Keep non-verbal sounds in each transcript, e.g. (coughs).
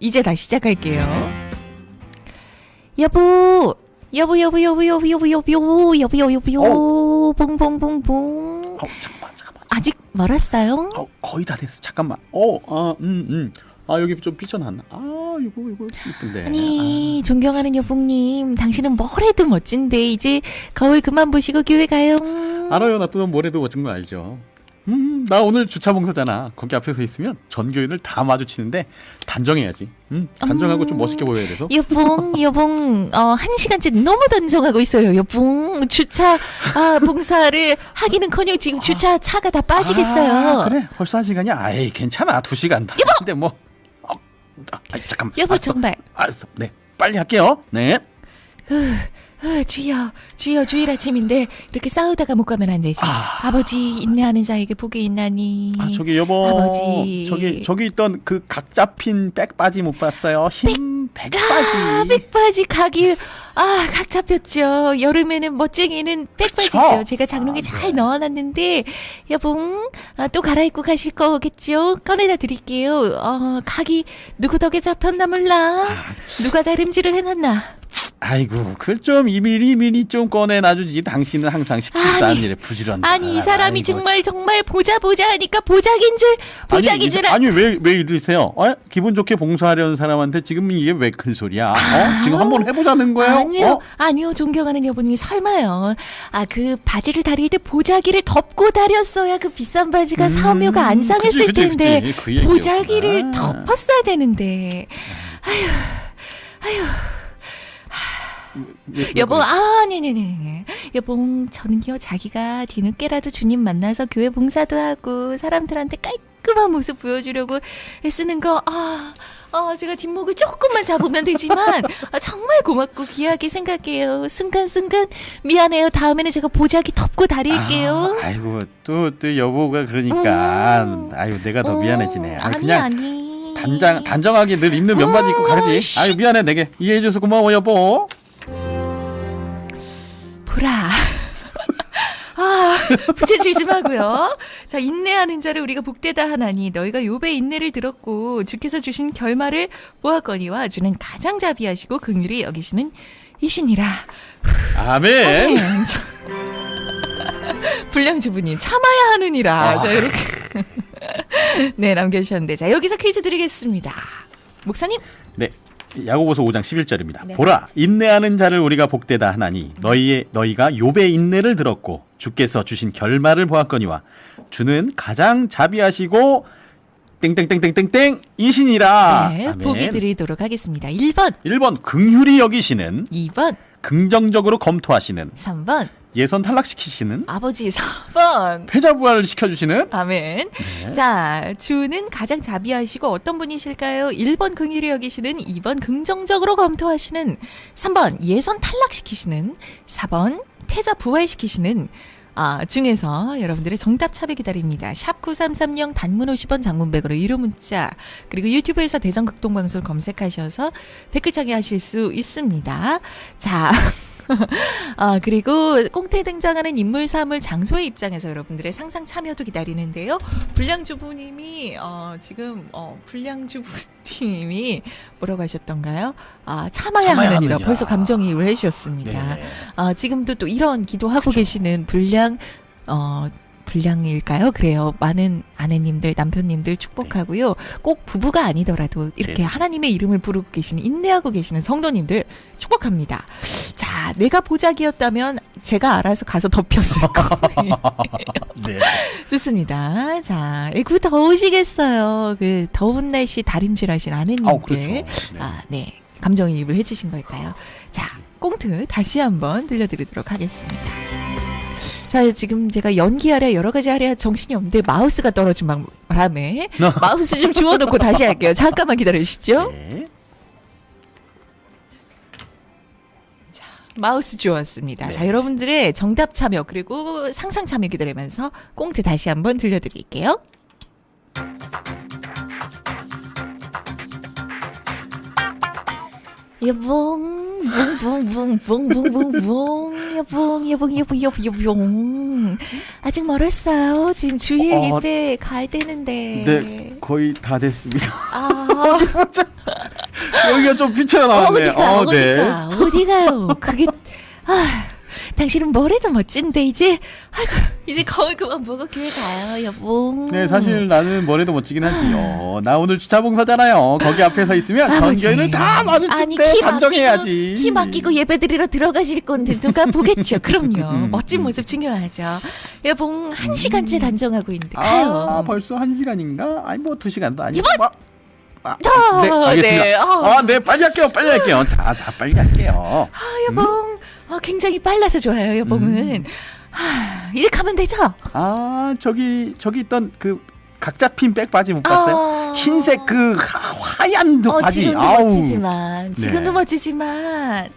이제 다시 시작할게요. 여보, 여보, 여보, 여보, 여보, 여보, 여보, 여보, 여보, 여보, 여보, 봉봉봉봉. 어, 잠깐만, 잠깐만. 아직 멀었어요? 어, 거의 다 됐어. 잠깐만. 어, 아, 음, 음. 아, 여기 좀 삐쳐났나? 아, 이거 이거 이쁜데. 아니, 존경하는 여봉님, 당신은 뭘 해도 멋진데 이제 거울 그만 보시고 교회 가요. 아, 알아요. 나또 뭐래도 멋진 거 알죠. 음, 나 오늘 주차 봉사잖아. 거기 앞에 서 있으면 전교인을 다 마주치는데 단정해야지. 음, 단정하고 좀 음. 멋있게 보여야 돼서. 여봉, 여봉, 어, 한 시간째 너무 단정하고 있어요, 여봉. 주차, 아, 봉사를 하기는커녕 지금 주차 차가 다 빠지겠어요. 아, 그래. 벌써 한 시간이야. 아이, 괜찮아. 두 시간 다. 근데 뭐. 어, 아, 잠깐만. 여보, 알았어. 정말. 알았어. 네. 빨리 할게요. 네. 어, 주여, 주여, 주일 아침인데 이렇게 싸우다가 못 가면 안 되지. 아. 아. 버지 인내하는 자에게 복이 있나니. 아, 저기 여보. 아버지. 저기 저기 있던 그 각 잡힌 백바지 못 봤어요? 흰 아, 백바지. 백바지 각이 아, 각 잡혔죠. 여름에는 멋쟁이는 백바지죠. 제가 장롱에 아, 잘 네. 넣어놨는데 여봉 아, 또 갈아입고 가실 거겠죠. 꺼내다 드릴게요. 어, 각이 누구 덕에 잡혔나 몰라. 누가 다림질을 해놨나. 아이고, 그걸 좀 이미리 미리 좀 꺼내 놔주지. 당신은 항상 아니, 않은 일에 부지런다. 아니 이 사람이 아이고, 정말 정말 보자 보자 하니까 보자긴 줄 보자긴 줄 이- 아니 왜 왜 이러세요? 어? 기분 좋게 봉사하려는 사람한테 지금 이게 왜 큰 소리야? 어? 지금 한번 해보자는 거예요? 아니요, 어? 아니요, 존경하는 여보님이 설마요. 아, 그 바지를 다릴 때 보자기를 덮고 다렸어야 그 비싼 바지가 음, 사묘가 안 상했을 그치, 그치, 텐데 그치. 그 얘기였구나. 보자기를 덮었어야 되는데. 왜- 여보, 왜- 아, 네네네. 여보, 저는요, 자기가 뒤늦게라도 주님 만나서 교회 봉사도 하고 사람들한테 깔끔한 모습 보여주려고 애쓰는 거, 아, 아, 제가 뒷목을 조금만 잡으면 되지만, 아, 정말 고맙고 귀하게 생각해요. 순간순간 미안해요. 다음에는 제가 보자기 덮고 다릴게요. 아, 아이고 또 또 여보가 그러니까 음. 아유 내가 더 어, 미안해지네. 아, 아니, 그냥 아니. 단장 단정하게 늘 입는 면바지 입고 어, 가지. 씨. 아유 미안해 내게 이해해줘서 고마워 여보. 보라. (laughs) 아, 부채질 좀 하고요. 자, 인내하는 자를 우리가 복되다 하나니 너희가 요배 인내를 들었고 주께서 주신 결말을 보았거니와 주는 가장 자비하시고 긍휼히 여기시는 이신이라. 아멘. 아멘. 자, (laughs) 불량 주부님 참아야 하느니라. 아. 자, 이렇게 (laughs) 네 남겨주셨는데 자 여기서 퀴즈 드리겠습니다. 목사님. 네. 야고보서 5장 11절입니다. 네. 보라 인내하는 자를 우리가 복되다 하나니 너희의 너희가 욥의 인내를 들었고 주께서 주신 결말을 보았거니와 주는 가장 자비하시고 땡땡땡땡땡땡 이신이라. 네, 아멘. 보기 드리도록 하겠습니다. 1번, 1번 긍휼히 여기시는 2번, 긍정적으로 검토하시는 3번, 예선 탈락시키시는 아버지 4번. 패자 부활을 시켜주시는 아멘. 네. 자, 주는 가장 자비하시고 어떤 분이실까요? 1번 긍휼히 여기시는, 2번 긍정적으로 검토하시는, 3번 예선 탈락시키시는, 4번 패자 부활시키시는, 아, 중에서 여러분들의 정답 차비 기다립니다. 샵 9330 단문 50원 장문 100으로 유료 문자 그리고 유튜브에서 대전극동방송 검색하셔서 댓글창에 하실 수 있습니다. 자, (laughs) (laughs) 아, 그리고 꽁태 등장하는 인물, 사물, 장소의 입장에서 여러분들의 상상 참여도 기다리는데요. 불량주부님이, 어, 지금, 어, 불량주부님이 뭐라고 하셨던가요? 아, 참아야, 참아야 하느니라. 벌써 감정이입을 해주셨습니다. 네. 아, 지금도 또 이런 기도하고 계시는 불량, 어, 불량일까요? 그래요. 많은 아내님들, 남편님들 축복하고요. 꼭 부부가 아니더라도 이렇게 네. 하나님의 이름을 부르고 계시는, 인내하고 계시는 성도님들 축복합니다. 자, 내가 보자기였다면 제가 알아서 가서 덮였을 (laughs) 거예요. 네. 좋습니다. 자, 그 더우시겠어요. 그 더운 날씨 다림질 하신 아내님들. 아우 그렇죠. 네. 아, 네. 감정이입을 해주신 걸까요? 자, 꽁트 다시 한번 들려드리도록 하겠습니다. 자, 지금 제가 연기하랴 여러 가지 하랴 정신이 없는데 마우스가 떨어진 방- 바람에 (laughs) 마우스 좀 주워놓고 다시 할게요. 잠깐만 기다려주시죠. 네. 마우스 주웠습니다. 네. 자, 여러분들의 정답 참여 그리고 상상 참여 기다리면서 꽁트 다시 한번 들려드릴게요. 여봉 봉봉봉봉봉봉봉 여봉, 여봉, 여봉, 여봉, 여봉. 아직 멀었어요. 지금 주일 어, 가야 되는데. 네, 거의 다 됐습니다. 아, (laughs) 여기가 좀 피처가 나왔네. 어디가, 어, 네. 어디가, 어디가요? 그게, 아, 당신은 뭐래도 멋진데, 이제, 아이고, 이제 거울 그만 보고 교회 가요, 여봉. 네, 사실 나는 뭐래도 멋지긴 하지. 어, 나 오늘 주차 봉사잖아요. 거기 앞에 서 있으면. 전교인을 다 마주칠 때키 단정해야지. 키 맡기고 예배드리러 들어가실 건데 누가 보겠죠. (laughs) 그럼요. 음, 멋진 음. 모습 중요하죠. 여봉 한 시간째 단정하고 있는데 가요. 아, 벌써 한 시간인가? 아니 뭐 두 시간도 아니고. 뭐. 아, 아, 네, 알겠습니다. 네, 아. 아, 네, 빨리 할게요. 빨리 할게요. 자, 자, 빨리 할게요. 아, 여봉. 아, 굉장히 빨라서 좋아요, 여봉은. 음. 아, 이제 가면 되죠? 아, 저기 저기 있던 그 각자 핀 백바지 못 봤어요? 아. 흰색 그 하, 하얀 어, 바지. 지금도 아우. 멋지지만, 지금도 네. 멋지지만,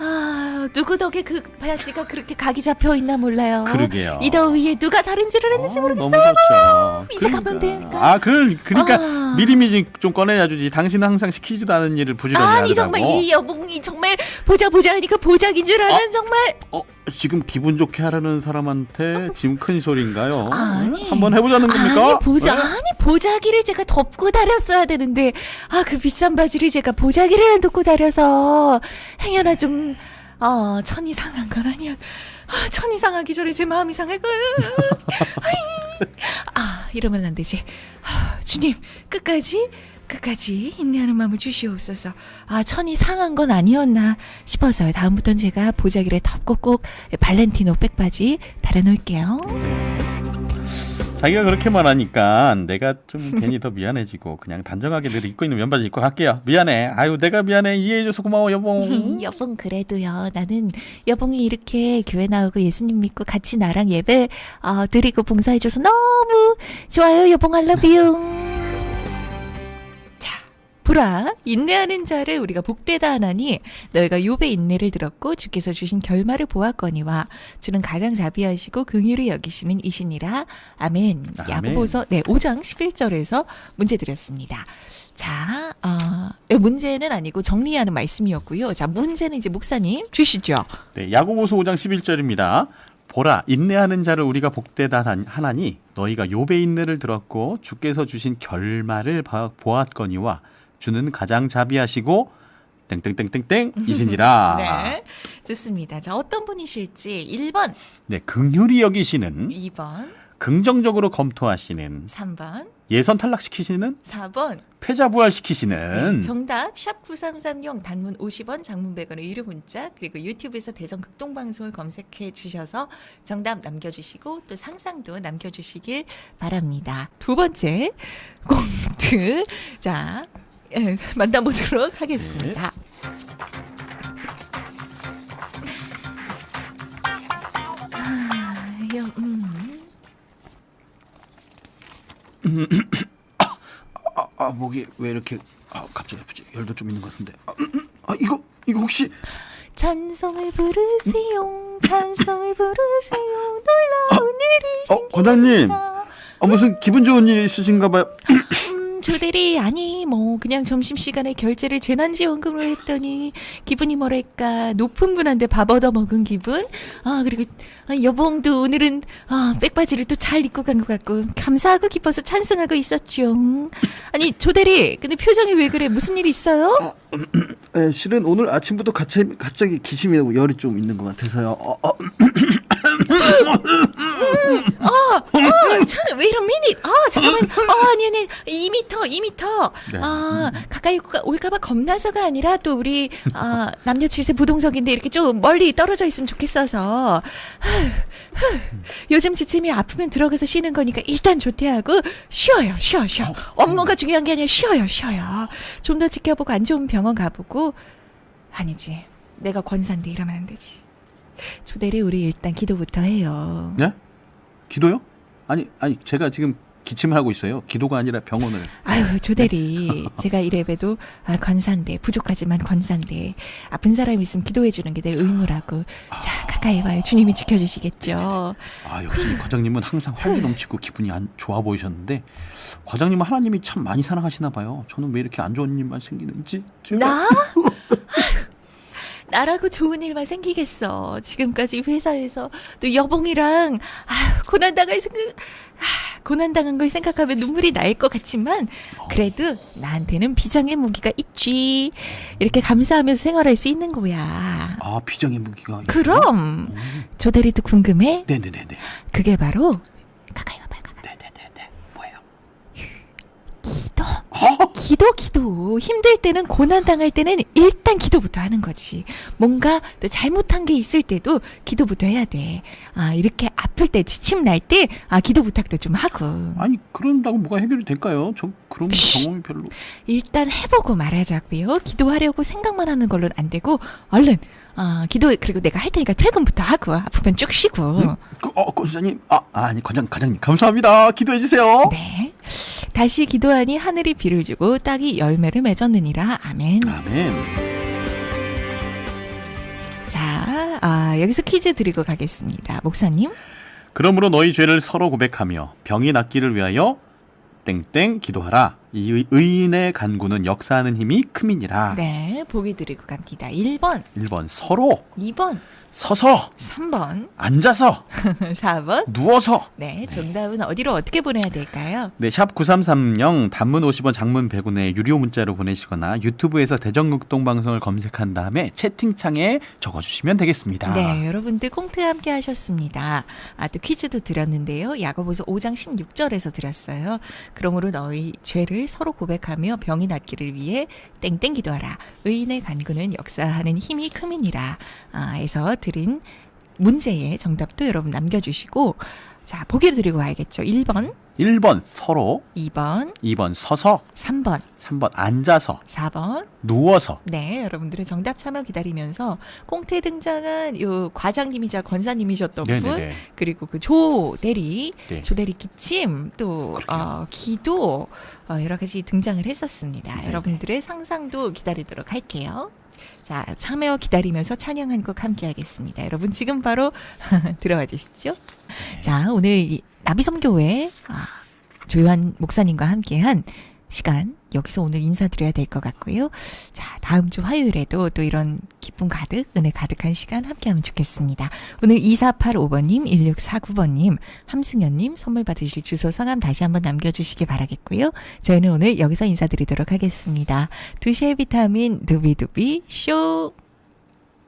아, 누구 덕에 그 바지가 그렇게 각이 잡혀 있나 몰라요. 그러게요. 이 더위에 누가 다림질을 했는지 어, 모르겠어요. 너무 좋죠. 이제 가면 되니까. 아, 그, 그러니까 아. 미리미리 좀 꺼내야 주지. 당신은 항상 시키지도 않은 일을 부지런히 아니 하더라고. 정말 이 여봉이 정말 보자 보자 하니까 보자긴 줄 아는 정말 어, 지금 기분 좋게 하려는 사람한테 지금 큰 소리인가요? 아니. 한번 해보자는 겁니까? 아니 보자 네? 아니 보자기를 제가 덮고 다녔어야 되는데 아 그 비싼 바지를 제가 보자기를 안 덮고 다려서 행여나 좀 어, 천 이상한 건 아니야. 아, 천 이상하기 전에 제 마음이 상할 거야. 아, 이러면 안 되지. 아, 주님, 끝까지, 끝까지 인내하는 마음을 주시옵소서. 아, 천이 상한 건 아니었나 싶어서요. 다음부터는 제가 보자기를 덮고 꼭 발렌티노 백바지 달아놓을게요. 자기가 그렇게 말하니까 내가 좀 괜히 더 미안해지고 그냥 단정하게 늘 입고 있는 면바지 입고 갈게요. 미안해. 아유 내가 미안해. 이해해줘서 고마워 여봉. (laughs) 여봉 그래도요. 나는 여봉이 이렇게 교회 나오고 예수님 믿고 같이 나랑 예배 어, 드리고 봉사해줘서 너무 좋아요. 여봉 알러뷰. 자, 보라 인내하는 자를 우리가 복되다 하나니 너희가 욥의 인내를 들었고 주께서 주신 결말을 보았거니와 주는 가장 자비하시고 긍휼히 여기시는 이시니라. 아멘. 아멘. 야고보서 네 5장 11절에서 문제 드렸습니다. 자, 어, 네, 문제는 아니고 정리하는 말씀이었고요. 자, 문제는 이제 목사님 주시죠. 네, 야고보서 5장 11절입니다. 보라 인내하는 자를 우리가 복되다 한- 하나니 너희가 욥의 인내를 들었고 주께서 주신 결말을 봐- 보았거니와 주는 가장 자비하시고 땡땡땡땡땡 (laughs) 이시니라. 네, 좋습니다. 자, 어떤 분이실지 1번, 네, 긍휼히 여기시는 2번, 긍정적으로 검토하시는 3번, 예선 탈락시키시는 4번. 패자 부활시키시는 네, 정답 샵 9330 단문 50원, 장문 100원의 유료 문자 그리고 유튜브에서 대전 극동방송을 검색해 주셔서 정답 남겨주시고 또 상상도 남겨주시길 바랍니다. 두 번째 (laughs) 꽁트 자 예, (laughs) 만나보도록 하겠습니다. 아, 여, 음. (coughs) 아, 아 목이 왜 이렇게 아 갑자기 아프지? 열도 좀 있는 것 같은데. 아, 음, 음. 아, 이거 이거 혹시 찬송을 부르세요 찬송을 부르세요 놀라운 일이 어 과장님 생깁니다 아, 무슨 기분 좋은 일 있으신가 봐요. 음, 조대리 아니 뭐 그냥 점심시간에 결제를 재난지원금으로 했더니 기분이 뭐랄까 높은 분한테 밥 얻어먹은 기분 아 그리고 아, 여봉도 오늘은 아 백바지를 또 잘 입고 간 것 같고 감사하고 기뻐서 찬송하고 있었죠 아니 조대리 근데 표정이 왜 그래 무슨 일 있어요? 네, 실은 오늘 아침부터 갑자기, 갑자기 기침이 나고 열이 좀 있는 것 같아서요. 어, 어, 아, 참, 왜 이런 미닛? 아, 잠깐만. 아, 아니, 아니, 2미터, 2미터. 네. 아, 가까이 올까- 올까봐 겁나서가 아니라 또 우리, 아, 남녀 칠세 부동석인데 이렇게 좀 멀리 떨어져 있으면 좋겠어서. 요즘 지침이 아프면 들어가서 쉬는 거니까 일단 조퇴하고 쉬어요, 쉬어, 쉬어. 업무가 중요한 게 아니라 쉬어요, 쉬어요. 좀 더 지켜보고 안 좋은 병원 가보고. 아니지. 내가 권사인데 이러면 안 되지. 조대리 우리 일단 기도부터 해요. 네? 기도요? 아니 아니 제가 지금 기침을 하고 있어요. 기도가 아니라 병원을. 아유 조대리 (laughs) 제가 이래봬도 아, 권사인데 부족하지만 권사인데 아픈 사람 있으면 기도해 주는 게 내 의무라고 자 가까이 와요 주님이 지켜주시겠죠 아 역시 과장님은 항상 활기 넘치고 기분이 안 좋아 보이셨는데 과장님은 하나님이 참 많이 사랑하시나 봐요. 저는 왜 이렇게 안 좋은 일만 생기는지. 제가- 나? (laughs) 나라고 좋은 일만 생기겠어. 지금까지 회사에서 또 여봉이랑 아 고난당할 생각, 아, 고난당한 걸 생각하면 눈물이 날 것 같지만 그래도 나한테는 비장의 무기가 있지. 이렇게 감사하면서 생활할 수 있는 거야. 아 비장의 무기가. 그럼 음. 조 대리도 궁금해? 네네네네. 그게 바로 가까이 와봐요. 가까이. 네네네네. 뭐예요? 기도. 어? 기도 기도 힘들 때는 고난 당할 때는 일단 기도부터 하는 거지 뭔가 또 잘못한 게 있을 때도 기도부터 해야 돼 아 이렇게 아플 때 지침 날 때 아 기도 부탁도 좀 하고 아니 그런다고 뭐가 해결이 될까요? 저 그런 경험이 별로. 일단 해보고 말하자고요 기도하려고 생각만 하는 걸로는 안 되고 얼른 아 기도 그리고 내가 할 테니까 퇴근부터 하고 아프면 쭉 쉬고 음? 그, 어, 권사님. 아, 아니 관장 과장님 감사합니다. 기도해 주세요. 네 다시 기도하니 하늘이 비를 주고 땅이 열매를 맺었느니라 아멘 아멘. 자, 아, 여기서 퀴즈 드리고 가겠습니다. 목사님. 그러므로 너희 죄를 서로 고백하며 병이 낫기를 위하여 땡땡 기도하라. 이 의- 의인의 간구는 역사하는 힘이 크민이라. 네, 보기 드리고 갑니다. 1번, 1번 서로 2번, 서서 3번, 앉아서 (laughs) 4번. 누워서 네, 정답은 어디로 어떻게 보내야 될까요? 네, 샵 9330 단문 50원 장문 100원에 유료 문자로 보내시거나 유튜브에서 대전극동 방송을 검색한 다음에 채팅창에 적어 주시면 되겠습니다. 네, 여러분들 꽁트 함께 하셨습니다. 아, 또 퀴즈도 드렸는데요. 야고보서 5장 16절에서 드렸어요. 그러므로 너희 죄를 서로 고백하며 병이 낫기를 위해 땡땡 기도하라. 의인의 간구는 역사하는 힘이 크민이라. 아, 해서 드린 문제의 정답도 여러분 남겨주시고 자, 보기 드리고 와야겠죠. 1번, 1번 서로, 2번, 2번 서서, 3번, 3번 앉아서, 4번. 누워서. 네, 여러분들의 정답 참여 기다리면서 꽁트에 등장한 요 과장님이자 권사님이셨던 분, 네네네. 그리고 그 조 대리, 네. 조 대리 기침, 또. 어, 기도 어, 여러 가지 등장을 했었습니다. 네네. 여러분들의 상상도 기다리도록 할게요. 자, 참여 기다리면서 찬양 한 곡 함께 하겠습니다. 여러분 지금 바로 (laughs) 들어와 주시죠. 네. 자, 오늘 이 나비섬교회 아, 조요한 목사님과 함께한 시간 여기서 오늘 인사드려야 될 것 같고요. 자, 다음 주 화요일에도 또 이런 기쁨 가득, 은혜 가득한 시간 함께하면 좋겠습니다. 오늘 2485번님, 1649번님, 함승현님 선물 받으실 주소 성함 다시 한번 남겨주시기 바라겠고요. 저희는 오늘 여기서 인사드리도록 하겠습니다. 두시의 비타민 두비두비 쇼!